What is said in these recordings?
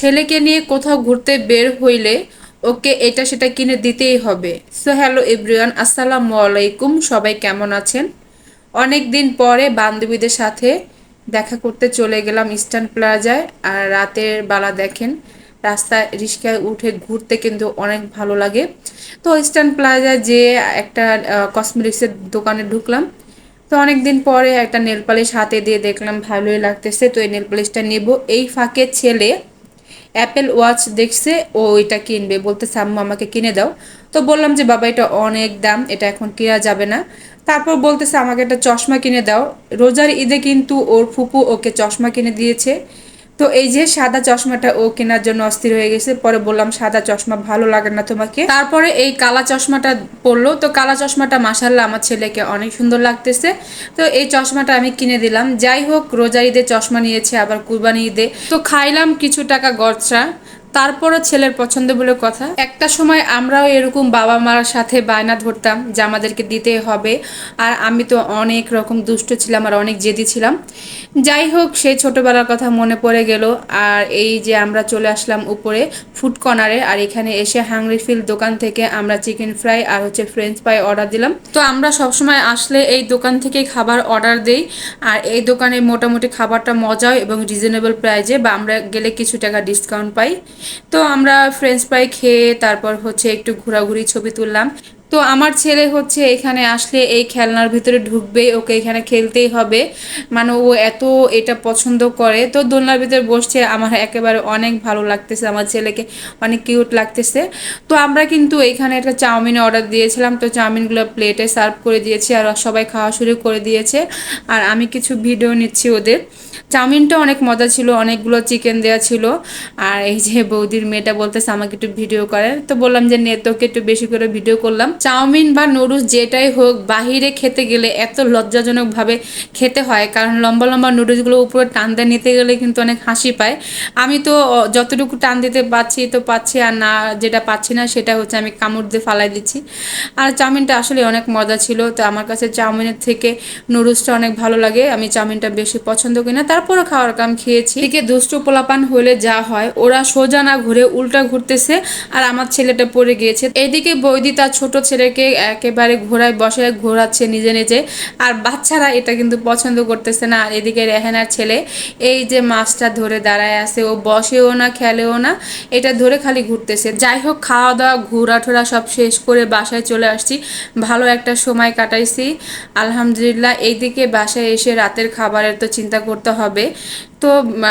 ছেলেকে নিয়ে কোথাও ঘুরতে বের হইলে ওকে এটা সেটা কিনে দিতেই হবে। সো হ্যালো এভরিওয়ান, আসসালামু আলাইকুম। সবাই কেমন আছেন? অনেক দিন পরে বান্ধবীদের সাথে দেখা করতে চলে গেলাম ইস্টার্ন প্লাজায়। আর রাতের বেলা দেখেন, রাস্তায় রিক্সায় উঠে ঘুরতে কিন্তু অনেক ভালো লাগে। তো ইস্টার্ন প্লাজায় যে একটা কসমেটিক্সের দোকানে ঢুকলাম। তো অনেক দিন পরে একটা নেল পালিশ হাতে দিয়ে দেখলাম, ভালোই লাগতেছে। তো এই নেল পালিশটা নেব। এই ফাঁকে ছেলে অ্যাপেল ওয়াচ দেখছে, ও এটা কিনবে। বলতে আম্মু আমাকে কিনে দাও। তো বললাম যে, বাবা, এটা অনেক দাম, এটা এখন কেনা যাবে না। তারপর বলতেছে, আমাকে একটা চশমা কিনে দাও। রোজার ঈদে কিন্তু ওর ফুপু ওকে চশমা কিনে দিয়েছে। তো এই যে সাদা চশমাটা ও কেনার জন্য অস্থির হয়ে গেছে, পরে বললাম সাদা চশমা ভালো লাগে না তোমাকে। তারপরে এই কালা চশমাটা পরলো, তো কালা চশমাটা মাসাল্লাহ আমার ছেলেকে অনেক সুন্দর লাগতেছে। তো এই চশমাটা আমি কিনে দিলাম। যাই হোক রোজা ঈদে চশমা নিয়েছে, আবার কুরবানি ঈদে। তো খাইলাম কিছু টাকা গরচা। তারপরও ছেলের পছন্দ বলে কথা। একটা সময় আমরাও এরকম বাবা মার সাথে বায়না ধরতাম যে আমাদেরকে দিতে হবে। আর আমি তো অনেক রকম দুষ্ট ছিলাম আর অনেক জেদি ছিলাম। যাই হোক, সেই ছোটোবেলার কথা মনে পড়ে গেল। আর এই যে আমরা চলে আসলাম উপরে ফুড কর্নারে, আর এখানে এসে হাংরি ফিল দোকান থেকে আমরা চিকেন ফ্রাই আর হচ্ছে ফ্রেঞ্চ ফ্রাই অর্ডার দিলাম। তো আমরা সবসময় আসলে এই দোকান থেকে খাবার অর্ডার দিই। আর এই দোকানে মোটামুটি খাবারটা মজাও এবং রিজনেবল প্রাইজে বা আমরা গেলে কিছু টাকা ডিসকাউন্ট পাই। তো আমরা ফ্রেঞ্চ ফ্রাই খেয়ে তারপর হচ্ছে একটু ঘোরাঘুরি ছবি তুললাম। তো আমার ছেলে হচ্ছে এখানে আসলে এই খেলনার ভিতরে ঢুকবে ওকে এখানে খেলতেই হবে। মানে ও এত এটা পছন্দ করে। তো দোলনার ভিতরে বসছে, আমার একেবারে অনেক ভালো লাগতেছে, আমার ছেলেকে অনেক কিউট লাগতেছে। তো আমরা কিন্তু এখানে একটা চাউমিন অর্ডার দিয়েছিলাম, তো চাউমিনগুলো প্লেটে সার্ভ করে দিয়েছি, আর সবাই খাওয়া শুরু করে দিয়েছে। আর আমি কিছু ভিডিও নিচ্ছি ওদের। চাউমিনটা অনেক মজা ছিল, অনেকগুলো চিকেন দেওয়া ছিল। আর এই যে বৌদির মেয়েটা বলতেছে, আমাকে একটু ভিডিও করে তো বললাম যে, নে, তোকে একটু বেশি করে ভিডিও করলাম। চাউমিন বা নুডলস যেটাই হোক, বাহিরে খেতে গেলে এত লজ্জাজনকভাবে খেতে হয়। কারণ লম্বা লম্বা নুডলসগুলো উপরে টান দিয়ে নিতে গেলে কিন্তু অনেক হাসি পায়। আমি তো যতটুকু টান দিতে পাচ্ছি তো পাচ্ছি, আর না, যেটা পাচ্ছি না সেটা হচ্ছে আমি কামড় দিয়ে ফালাই দিচ্ছি। আর চাউমিনটা আসলে অনেক মজা ছিল। তো আমার কাছে চাউমিনের থেকে নুডলসটা অনেক ভালো লাগে। আমি চাউমিনটা বেশি পছন্দ করি না। তারপরে খাওয়ার কাম খেয়েছি। এদিকে দুষ্টু পোলাপান হলে যা হয়, ওরা সোজা না ঘুরে উল্টা ঘুরতেছে, আর আমার ছেলেটা পড়ে গিয়েছে। এদিকে বৈদি তার ছোট ছেলেকে একেবারে ঘোড়ায় বসে ঘোরাচ্ছে নিজে নিজে। আর বাচ্চারা এটা কিন্তু পছন্দ করতেছে না। আর এদিকে রেহেনার ছেলে, এই যে মাছটা ধরে দাঁড়ায় আছে, ও বসেও না, খেলেও না, এটা ধরে খালি ঘুরতেছে। যাই হোক খাওয়া দাওয়া ঘোরাঠোরা সব শেষ করে বাসায় চলে আসছি। ভালো একটা সময় কাটাইছি। আলহামদুলিল্লাহ, এইদিকে বাসায় এসে রাতের খাবারের তো চিন্তা করতে হবে। তো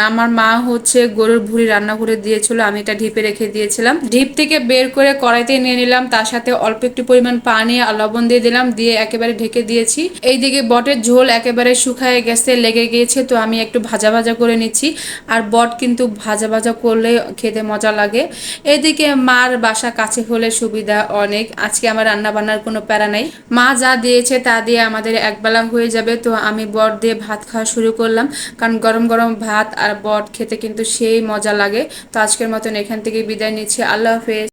আমার মা হচ্ছে গরুর ভুড়ি রান্না করে দিয়েছিল, আমি এটা ঢিপে রেখে দিয়েছিলাম। ঢিপ থেকে বের করে কড়াইতে নিয়ে নিলাম, তার সাথে অল্প একটু পরিমাণ পানি আর লবণ দিয়ে দিলাম, দিয়ে একেবারে ঢেকে দিয়েছি। এইদিকে বটের ঝোল একেবারে শুকায় গেছে, লেগে গিয়েছে, তো আমি একটু ভাজা ভাজা করে নিচ্ছি। আর বট কিন্তু ভাজা ভাজা করলে খেতে মজা লাগে। এদিকে মার বাসা কাছে হলে সুবিধা অনেক, আজকে আমার রান্না বান্নার কোনো প্যারা নাই। মা যা দিয়েছে তা দিয়ে আমাদের একবেলা হয়ে যাবে, তো আমি বট দিয়ে ভাত খাওয়া শুরু করলাম। কারণ গরম গরম ভাত আর বট খেতে কিন্তু সেই মজা লাগে। তো আজকের মতন এখান থেকে বিদায় নিচ্ছি। আল্লাহ হাফেজ।